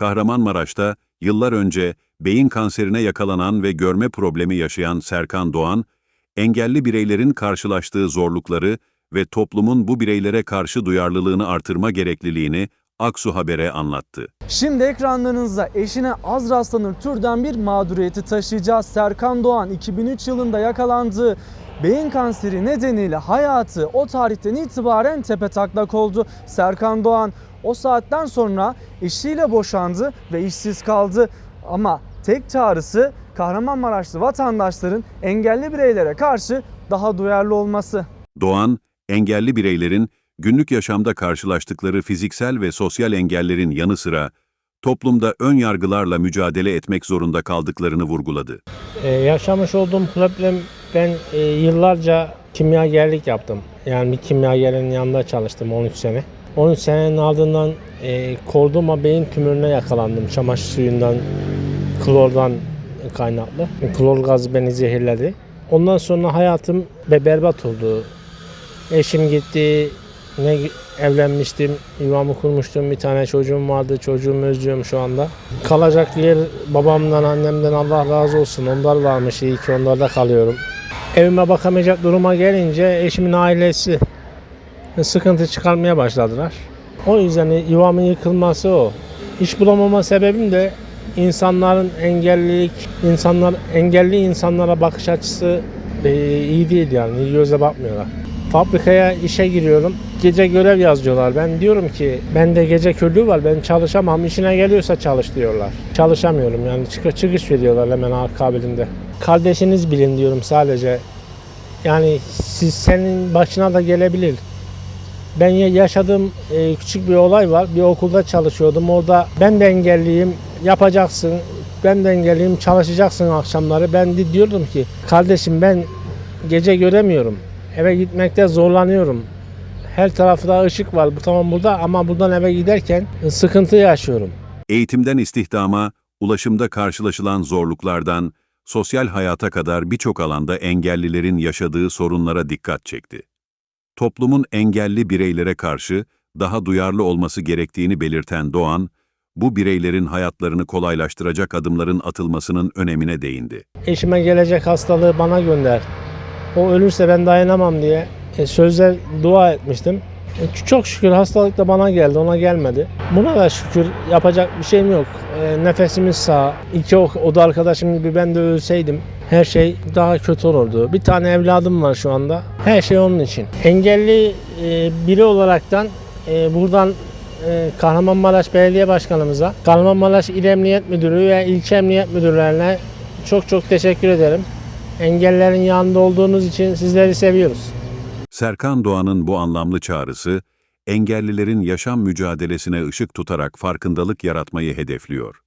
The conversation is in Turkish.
Kahramanmaraş'ta yıllar önce beyin kanserine yakalanan ve görme problemi yaşayan Serkan Doğan, engelli bireylerin karşılaştığı zorlukları ve toplumun bu bireylere karşı duyarlılığını artırma gerekliliğini Aksu Haber'e anlattı. Şimdi ekranlarınızda eşine az rastlanır türden bir mağduriyeti taşıyacağız. Serkan Doğan 2003 yılında yakalandığı beyin kanseri nedeniyle hayatı o tarihten itibaren tepetaklak oldu. Serkan Doğan o saatten sonra eşiyle boşandı ve işsiz kaldı. Ama tek çağrısı Kahramanmaraşlı vatandaşların engelli bireylere karşı daha duyarlı olması. Doğan, engelli bireylerin günlük yaşamda karşılaştıkları fiziksel ve sosyal engellerin yanı sıra toplumda ön yargılarla mücadele etmek zorunda kaldıklarını vurguladı. Ee, yaşamış olduğum problem ben e, yıllarca kimyagerlik yaptım. Yani bir kimyagerin yanında çalıştım 13 sene. 13 senenin ardından e, kordoma beyin tümörüne yakalandım çamaşır suyundan, klordan kaynaklı. Klor gazı beni zehirledi. Ondan sonra hayatım be berbat oldu. Eşim gitti, ne evlenmiştim, yuvamı kurmuştum, bir tane çocuğum vardı, çocuğumu özlüyorum şu anda. Kalacak yer babamdan, annemden Allah razı olsun, onlar varmış, iyi ki onlarda kalıyorum. Evime bakamayacak duruma gelince eşimin ailesi sıkıntı çıkarmaya başladılar. O yüzden yuvamın yıkılması o. İş bulamama sebebim de insanların engellilik, insanlar engelli insanlara bakış açısı e, iyi değil yani, iyi gözle bakmıyorlar. Fabrikaya işe giriyorum. Gece görev yazıyorlar. Ben diyorum ki bende gece körlüğü var. Ben çalışamam. İşine geliyorsa çalış diyorlar. Çalışamıyorum yani çıkış, veriyorlar hemen akabinde. Kardeşiniz bilin diyorum sadece. Yani siz senin başına da gelebilir. Ben ya- yaşadığım e, küçük bir olay var. Bir okulda çalışıyordum. Orada ben de engelliyim. Yapacaksın. Ben de engelliyim. Çalışacaksın akşamları. Ben de diyordum ki kardeşim ben gece göremiyorum. Eve gitmekte zorlanıyorum. Her tarafta ışık var. Bu tamam burada ama buradan eve giderken sıkıntı yaşıyorum. Eğitimden istihdama, ulaşımda karşılaşılan zorluklardan, sosyal hayata kadar birçok alanda engellilerin yaşadığı sorunlara dikkat çekti. Toplumun engelli bireylere karşı daha duyarlı olması gerektiğini belirten Doğan, bu bireylerin hayatlarını kolaylaştıracak adımların atılmasının önemine değindi. Eşime gelecek hastalığı bana gönder. O ölürse ben dayanamam diye e, sözler dua etmiştim. E, Çok şükür hastalık da bana geldi, ona gelmedi. Buna da şükür yapacak bir şeyim yok. E, nefesimiz sağ. İki oda arkadaşım gibi ben de ölseydim her şey daha kötü olurdu. Bir tane evladım var şu anda. Her şey onun için. Engelli e, biri olaraktan e, buradan e, Kahramanmaraş Belediye Başkanımıza, Kahramanmaraş İl Emniyet Müdürü ve İlçe Emniyet Müdürlerine çok çok teşekkür ederim. Engellerin yanında olduğunuz için sizleri seviyoruz. Serkan Doğan'ın bu anlamlı çağrısı, engellilerin yaşam mücadelesine ışık tutarak farkındalık yaratmayı hedefliyor.